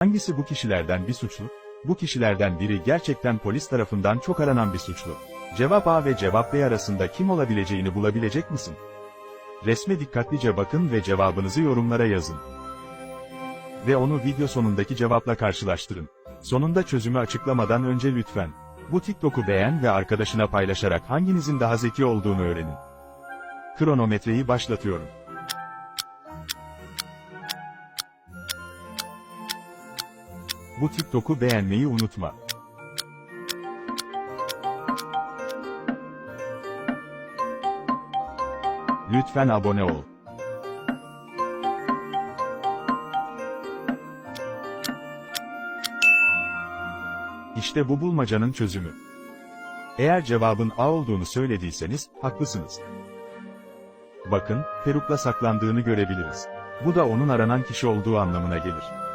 Hangisi bu kişilerden bir suçlu? Bu kişilerden biri gerçekten polis tarafından çok aranan bir suçlu. Cevap A ve cevap B arasında kim olabileceğini bulabilecek misin? Resme dikkatlice bakın ve cevabınızı yorumlara yazın. Ve onu video sonundaki cevapla karşılaştırın. Sonunda çözümü açıklamadan önce lütfen bu TikTok'u beğen ve arkadaşına paylaşarak hanginizin daha zeki olduğunu öğrenin. Kronometreyi başlatıyorum. Bu TikTok'u beğenmeyi unutma. Lütfen abone ol. İşte bu bulmacanın çözümü. Eğer cevabın A olduğunu söylediyseniz, haklısınız. Bakın, perukla saklandığını görebiliriz. Bu da onun aranan kişi olduğu anlamına gelir.